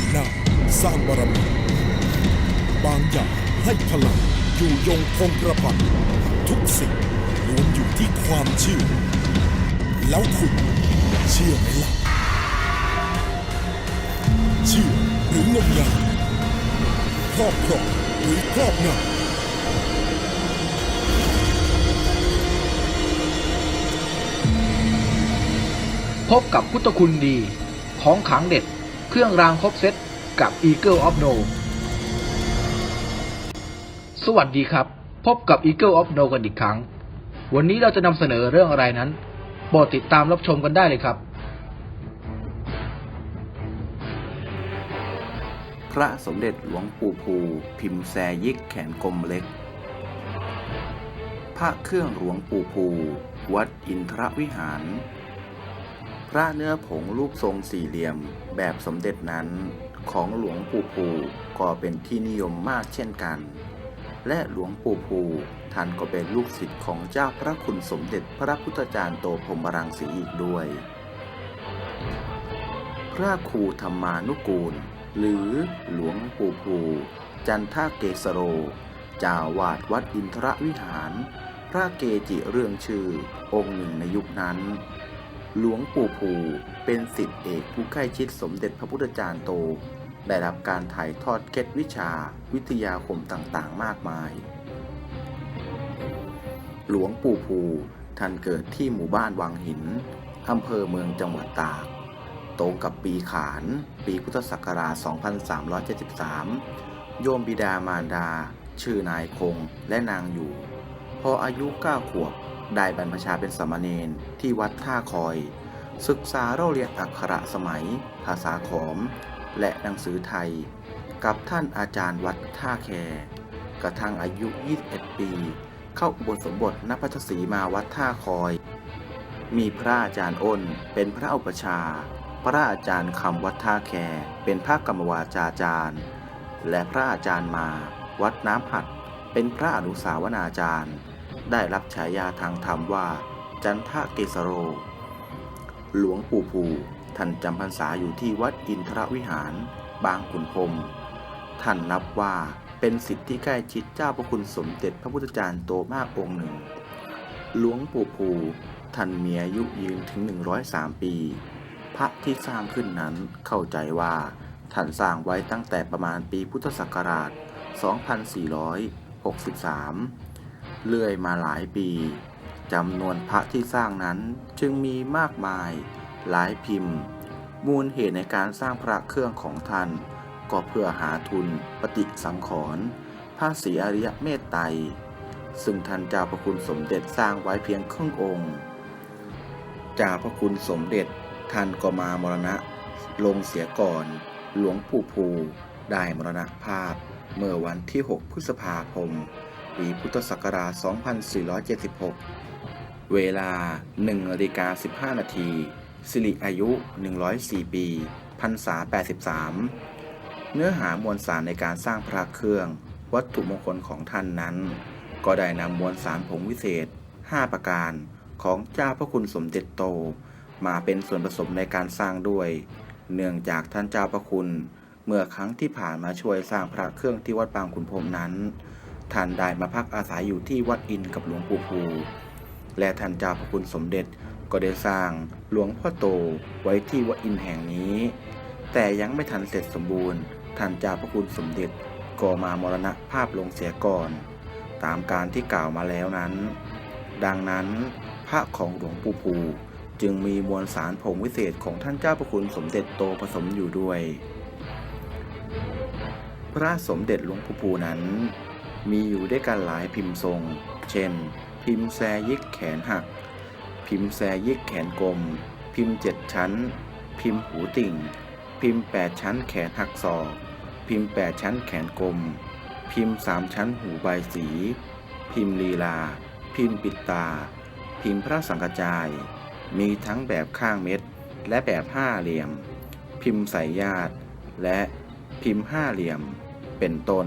างอย่างให้า สร้างบารมีบางอย่างให้พลังอยู่ยงคงกระพันทุกสิ่งล้วนอยู่ที่ความเชื่อ แล้วคุณเชื่อไหมล่ะ เชื่อหรืองมงายครอบครองหรือครอบงำพบกับพุทธคุณดี ของขังเด็ด เครื่องรางครบเซตกับ Eagle of No สวัสดีครับ พบกับ Eagle of No กันอีกครั้ง วันนี้เราจะนำเสนอเรื่องอะไรนั้นโปรดติดตามรับชมกันได้เลยครับ พระสมเด็จหลวงปู่ภู พิมพ์แซยิกแขนกลมเล็ก พระเครื่องหลวงปู่ภู วัดอินทรวิหาร พระเนื้อผงรูปทรงสี่เหลี่ยม แบบสมเด็จนั้นของหลวงปู่ภูก็เป็นที่นิยมมากเช่นกัน และหลวงปู่ภูท่านก็เป็นลูกศิษย์ของเจ้าพระคุณสมเด็จพระพุทธจารย์โตพรมรังสีอีกด้วย พระครูธรรมานุกูล หรือหลวงปู่ภู จันทาเกสโรจาวาดวัดอินทรวิหาร พระเกจิเรื่องชื่อองค์หนึ่งในยุคนั้น หลวงปู่ภูเป็นสิทธิเอกผู้ใกล้ชิดสมเด็จพระพุทธจารย์โต ได้รับการถ่ายทอดเคล็ดวิชาวิทยาคมต่างๆ มากมาย หลวงปู่ภูท่านเกิดที่หมู่บ้านวังหิน อำเภอเมืองจังหวัดตาก ตรงกับปีขาน ปีพุทธศักราช 2373 โยมบิดามารดา ชื่อนายคงและนางอยู่ พออายุ 9 ขวบ ได้บรรพชาเป็นสมเณรที่วัดท่าคอย ศึกษาเราเรียนอักขระสมัย ภาษาขอม และหนังสือไทย กับท่านอาจารย์วัดท่าแค กระทั่งอายุ 21 ปี เข้าอุบสถสมบทณพัทศรีมาวัดท่าคอย มีพระอาจารย์อ้นเป็นพระอุปชา พระอาจารย์คำวัดท่าแค เป็นพระกรรมวาจาจารย์ และพระอาจารย์มา วัดน้ำหัด เป็นพระอนุสาวนาจารย์ ได้รับฉายาทางธรรมว่า จันทเกสโร หลวงปู่ภูท่านจำพรรษาอยู่ที่วัดอินทรวิหาร บางขุนพรหมท่านนับว่าเป็นสิทธิที่ใกล้ชิดเจ้าพระคุณสมเด็จพระพุทธจารย์โตมากองค์หนึ่ง หลวงปู่ภูท่านมีอายุยืนถึง 103 ปี พระที่สร้างขึ้นนั้นเข้าใจว่าท่านสร้างไว้ตั้งแต่ประมาณปีพุทธศักราช 2463 เลื่อยมาหลายปีจำนวนพระที่สร้างนั้นจึงมีมากมาย หลายพิมพ์ มูลเหตุในการสร้างพระเครื่องของท่าน ก็เพื่อหาทุนปฏิสังขรณ์พระศรีอริยเมตไตรซึ่งท่านเจ้าพระคุณสมเด็จสร้างไว้เพียงครึ่งองค์จ้าพระคุณสมเด็จท่านก็มามรณะ ลงเสียก่อน หลวงปู่ภู ได้มรณภาพ เมื่อวันที่ 6 พฤษภาคม ปีพุทธศักราช 2476 เวลา1นาฬิกา15 นาที สิริอายุ 104 ปีพรรษา 83 เนื้อหามวลสารในการสร้างพระเครื่อง วัตถุมงคลของท่านนั้น ก็ได้นำมวลสารผงวิเศษ 5 ประการของเจ้าพระคุณสมเด็จโต มาเป็นส่วนผสมในการสร้างด้วย เนื่องจากท่านเจ้าพระคุณ เมื่อครั้งที่ผ่านมาช่วยสร้างพระเครื่องที่วัดบางขุนพรมนั้น ท่านได้มาพักอาศัยอยู่ที่วัดอินกับหลวงปู่ภู และท่านเจ้าพระคุณสมเด็จก็ได้สร้างหลวงพ่อโตไว้ที่วัดอินแห่งนี้ แต่ยังไม่ทันเสร็จสมบูรณ์ ท่านเจ้าพระคุณสมเด็จก็มามรณภาพลงเสียก่อน ตามการที่กล่าวมาแล้วนั้น ดังนั้นพระของหลวงปู่ภูจึงมีมวลสารผงวิเศษของท่านเจ้าพระคุณสมเด็จโตผสมอยู่ด้วย พระสมเด็จหลวงปู่ภูนั้น มีอยู่ด้วยกันหลายพิมพ์ทรง เช่น พิมพ์แซยิกแขนหัก พิมพ์แซยิกแขนกลม พิมพ์เจ็ดชั้น พิมพ์หูติ่ง พิมพ์แปดชั้นแขนหักศอก พิมพ์แปดชั้นแขนกลม พิมพ์สามชั้นหูใบสี พิมพ์ลีลา พิมพ์ปิดตา พิมพ์พระสังฆจาย มีทั้งแบบข้างเม็ด และแบบห้าเหลี่ยม พิมพ์ใส่ญาติ และพิมพ์ห้าเหลี่ยม เป็นต้น